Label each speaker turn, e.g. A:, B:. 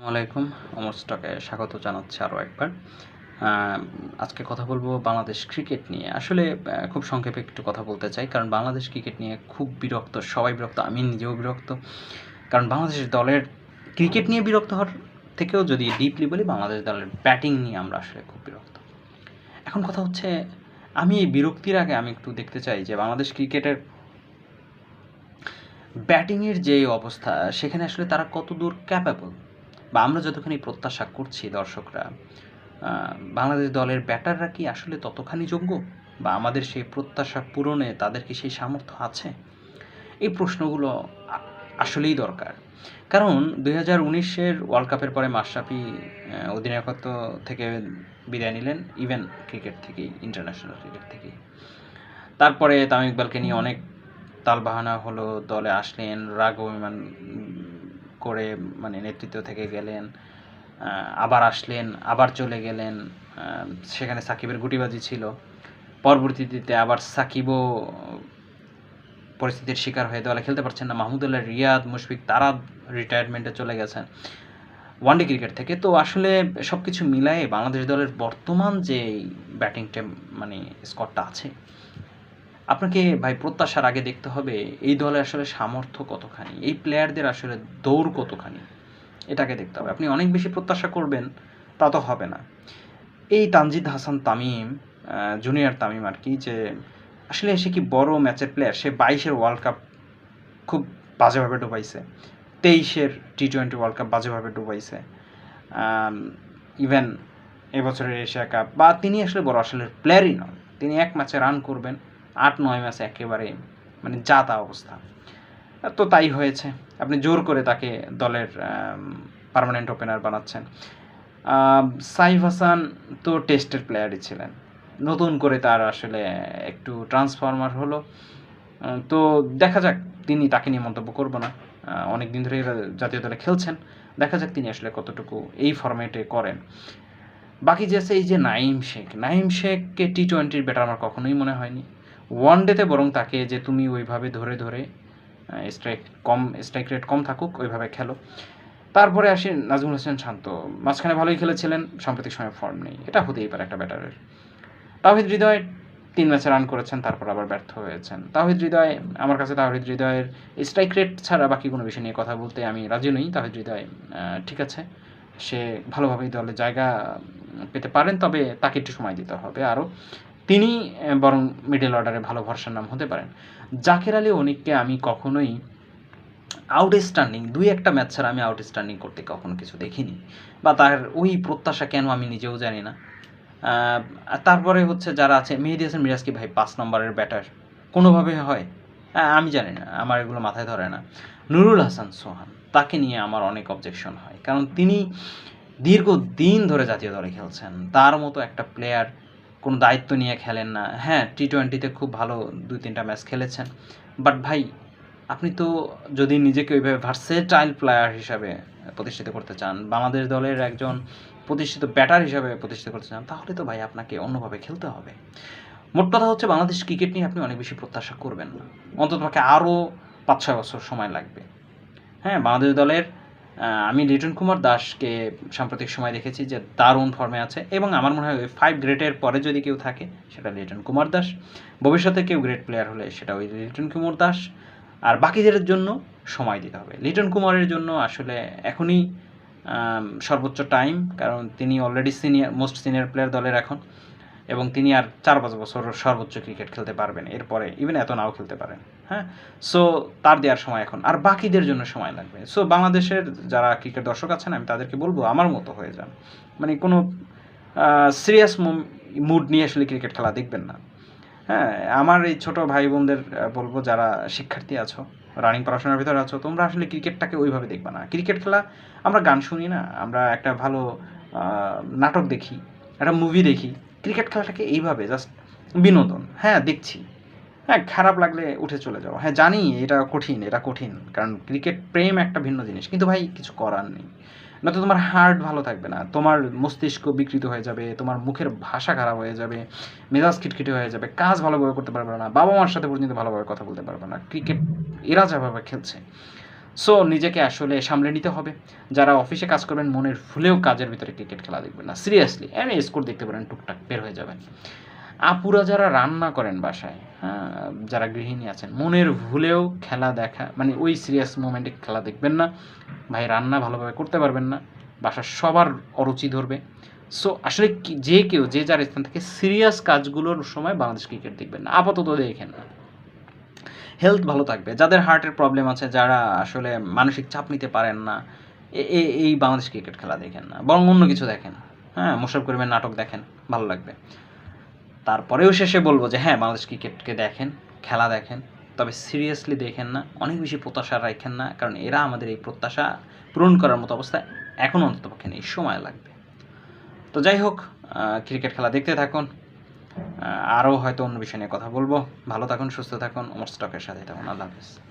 A: আসসালামাইকুম অমর স্টকে স্বাগত জানাচ্ছি আরও একবার। আজকে কথা বলব বাংলাদেশ ক্রিকেট নিয়ে। আসলে খুব সংক্ষেপে একটু কথা বলতে চাই, কারণ বাংলাদেশ ক্রিকেট নিয়ে খুব বিরক্ত, সবাই বিরক্ত, আমি নিজেও বিরক্ত। কারণ বাংলাদেশ দলের ক্রিকেট নিয়ে বিরক্ত হওয়ার থেকেও যদি ডিপলি বলি, বাংলাদেশ দলের ব্যাটিং নিয়ে আমরা আসলে খুব বিরক্ত। এখন কথা হচ্ছে, আমি এই বিরক্তির আগে আমি একটু দেখতে চাই যে বাংলাদেশ ক্রিকেটের ব্যাটিংয়ের যে অবস্থা, সেখানে আসলে তারা কতদূর ক্যাপেবল বা আমরা যতখানি প্রত্যাশা করছি দর্শকরা বাংলাদেশ দলের ব্যাটাররা কি আসলে ততখানি যোগ্য? বা আমাদের সেই প্রত্যাশা পূরণে তাদের কি সেই সামর্থ্য আছে? এই প্রশ্নগুলো আসলেই দরকার। কারণ দুই হাজার উনিশের ওয়ার্ল্ড কাপের পরে মাশরাফি অধিনায়কত্ব থেকে বিদায় নিলেন ইভেন ক্রিকেট থেকেই ইন্টারন্যাশনাল ক্রিকেট থেকেই। তারপরে তামিম ইকবালকে নিয়ে অনেক তালবাহানা হলো, দলে আসলেন রাগ অভিমান করে মানে নেতৃত্ব থেকে গেলেন আবার আসলেন, আবার চলে গেলেন সেখানে সাকিবের গুটিবাজি ছিল। পরবর্তীতে আবার সাকিবও পরিস্থিতির শিকার হয়ে দলে খেলতে পারছেন না। মাহমুদুল্লাহ রিয়াদ, মুশফিক তারা রিটায়ারমেন্টে চলে গেছেন। ওয়ানডে ক্রিকেট থেকে। তো আসলে সব কিছু মিলায়ে বাংলাদেশ দলের বর্তমান যে ব্যাটিং টেম মানে স্কোরটা আছে আপনাকে ভাই প্রত্যাশার আগে দেখতে হবে, এই দলে আসলে সামর্থ্য কতখানি? এই প্লেয়ারদের আসলে দৌড় কতখানি? এটাকে দেখতে হবে। আপনি অনেক বেশি প্রত্যাশা করবেন, তা তো হবে না। এই তানজিদ হাসান তামিম জুনিয়র তামিম আর কি, যে আসলে সে কি বড় ম্যাচের প্লেয়ার সে বাইশের ওয়ার্ল্ড কাপ খুব বাজেভাবে ডুবাইছে। তেইশের টি টোয়েন্টি ওয়ার্ল্ড কাপ বাজেভাবে ডুবাইছে। ইভেন এবছরের এশিয়া কাপ বা তিনি আসলে বড় আসলে প্লেয়ারই নন। তিনি এক ম্যাচে রান করবেন। আট, নয় ম্যাচে একেবারে মানে যা তা অবস্থা। তো তাই হয়েছে। আপনি জোর করে তাকে দলের পার্মানেন্ট ওপেনার বানাচ্ছেন। সাইফ হাসান তো টেস্টের প্লেয়ারই ছিলেন। নতুন করে তার আসলে একটু ট্রান্সফরমার হলো। তো দেখা যাক, তিনি তাকে নিয়ে মন্তব্য করব না। অনেক দিন ধরে জাতীয় দলে খেলছেন। দেখা যাক তিনি আসলে কতটুকু এই ফরম্যাটে করেন। বাকি যে আছে এই যে নাইম শেখ। নাইম শেখকে টি টোয়েন্টির ব্যাটার আমার কখনোই মনে হয়নি। ওয়ান ডেতে বরং তাকে যে তুমি ওইভাবে ধরে ধরে স্ট্রাইক কম স্ট্রাইক রেট কম থাকুক, ওইভাবে খেলো। তারপরে আসি নাজমুল হোসেন শান্ত। মাঝখানে ভালোই খেলেছিলেন, সাম্প্রতিক সময় ফর্ম নেই। এটা হতেই পারে একটা ব্যাটারের তাহিদ হৃদয় তিন ম্যাচে রান করেছেন, তারপর আবার ব্যর্থ হয়েছেন। তাহিদ হৃদয়, আমার কাছে তাহিদ হৃদয়ের স্ট্রাইক রেট ছাড়া বাকি কোনো বিষয় নিয়ে কথা বলতে আমি রাজি নই। তাহিদ হৃদয় ঠিক আছে। সে ভালোভাবেই দলে জায়গা পেতে পারেন, তবে তাকে একটু সময় দিতে হবে আরও তিনি বরং মিডল অর্ডারে ভালো ভরসার নাম হতে পারেন। জাকের আলী অনিককে আমি কখনোই আউটস্ট্যান্ডিং দুই একটা ম্যাচ ছাড়া আমি আউটস্ট্যান্ডিং করতে কখনো কিছু দেখিনি। বা তার ওই প্রত্যাশা কেন আমি নিজেও জানি না। তারপরে হচ্ছে যারা আছে মেহেদি হাসান মিরাজ কি ভাই পাঁচ নম্বরের ব্যাটার কোনোভাবে হ্যাঁ, আমি জানি না আমার এগুলো মাথায় ধরে না। নুরুল হাসান সোহান তাকে নিয়ে আমার অনেক অবজেকশন হয়। কারণ তিনি দীর্ঘ দিন ধরে জাতীয় দলে খেলছেন। তার মতো একটা প্লেয়ার কোনো দায়িত্ব নিয়ে খেলেন না। হ্যাঁ টি টোয়েন্টিতে খুব ভালো দুই তিনটা ম্যাচ খেলেছেন। বাট ভাই, আপনি তো যদি নিজেকে ওইভাবে ভার্সেটাইল প্লেয়ার হিসাবে প্রতিষ্ঠিত করতে চান, বাংলাদেশ দলের একজন প্রতিষ্ঠিত ব্যাটার হিসাবে প্রতিষ্ঠিত করতে চান, তাহলে তো ভাই আপনাকে অন্যভাবে খেলতে হবে। মোট কথা হচ্ছে বাংলাদেশ ক্রিকেট নিয়ে আপনি অনেক বেশি প্রত্যাশা করবেন না। অন্তত পক্ষে আরও পাঁচ ছয় বছর সময় লাগবে। হ্যাঁ বাংলাদেশ দলের আমি লিটন কুমার দাসকে সাম্প্রতিক সময় দেখেছি যে দারুণ ফর্মে আছে এবং আমার মনে হয় ওই ফাইভ গ্রেটের পরে যদি কেউ থাকে, সেটা লিটন কুমার দাস। ভবিষ্যতে কেউ গ্রেট প্লেয়ার হলে সেটা ওই লিটন কুমার দাস। আর বাকিদের জন্য সময় দিতে হবে। লিটন কুমারের জন্য আসলে এখনই সর্বোচ্চ টাইম কারণ তিনি already senior most senior player দলের এখন। এবং তিনি আর চার পাঁচ বছর সর্বোচ্চ ক্রিকেট খেলতে পারবেন। এরপরে ইভেন এত নাও খেলতে পারেন হ্যাঁ? সো তার দেওয়ার সময় এখন। আর বাকিদের জন্য সময় লাগবে। সো বাংলাদেশের যারা ক্রিকেট দর্শক আছেন, আমি তাদেরকে বলব, আমার মতো হয়ে যান। মানে কোনো সিরিয়াস মুড নিয়ে আসলে ক্রিকেট খেলা দেখবেন না। হ্যাঁ আমার এই ছোট ভাই বোনদের বলব, যারা শিক্ষার্থী আছো রানিং পড়াশোনার ভিতরে আছো, তোমরা আসলে ক্রিকেটটাকে ওইভাবে দেখবে না। ক্রিকেট খেলা, আমরা গান শুনি না, আমরা একটা ভালো নাটক দেখি, একটা মুভি দেখি ক্রিকেট খেলাটাকে এইভাবে জাস্ট বিনোদন। হ্যাঁ দেখছি। হ্যাঁ খারাপ লাগলে উঠে চলে যাও হ্যাঁ জানি এটা কঠিন এটা কঠিন, কারণ ক্রিকেট প্রেম একটা ভিন্ন জিনিস। কিন্তু ভাই, কিছু করার নেই। নয়তো তোমার হার্ট ভালো থাকবে না। তোমার মস্তিষ্ক বিকৃত হয়ে যাবে, তোমার মুখের ভাষা খারাপ হয়ে যাবে, মেজাজ খিটখিটে হয়ে যাবে, কাজ ভালোভাবে করতে পারবে না বাবা মার সাথে পর্যন্ত ভালোভাবে কথা বলতে পারবে না। ক্রিকেট এরা যেভাবে খেলছে সো নিজেকে আসলে সামলে নিতে হবে। যারা অফিসে কাজ করবেন, মনের ভুলেও কাজের ভিতরে ক্রিকেট খেলা দেখবেন না। সিরিয়াসলি এমনি স্কোর দেখতে পারেন, টুকটাক বের হয়ে যাবেন। আপুরা যারা রান্না করেন বাসায় হ্যাঁ যারা গৃহিণী আছেন, মনের ভুলেও খেলা দেখা মানে ওই সিরিয়াস মোমেন্টে খেলা দেখবেন না। ভাই, রান্না ভালোভাবে করতে পারবেন না। বাসার সবার অরুচি ধরবে। সো আসলে যে কেউ, যে যার স্থান থেকে সিরিয়াস কাজগুলোর সময় বাংলাদেশ ক্রিকেট দেখবেন না। আপাতত দেখেন না। হেলথ ভালো থাকবে। যাদের হার্টের প্রবলেম আছে, যারা আসলে মানসিক চাপ নিতে পারেন না এই বাংলাদেশ ক্রিকেট খেলা দেখেন না, বরং অন্য কিছু দেখেন। হ্যাঁ মোশারফ করিমের নাটক দেখেন, ভালো লাগবে। তারপরেও শেষে বলব যে হ্যাঁ বাংলাদেশ ক্রিকেটকে দেখেন, খেলা দেখেন, তবে সিরিয়াসলি দেখেন না, অনেক বেশি প্রত্যাশা রাখেন না, কারণ এরা আমাদের এই প্রত্যাশা পূরণ করার মতো অবস্থা এখন অন্ততপক্ষে নেই, সময় লাগবে। তো যাই হোক ক্রিকেট খেলা দেখতে থাকুন আরও হয়তো অন্য বিষয় নিয়ে কথা বলব। ভালো থাকুন, সুস্থ থাকুন, আমার স্টকের সাথে থাকুন। আল্লাহ হাফিজ।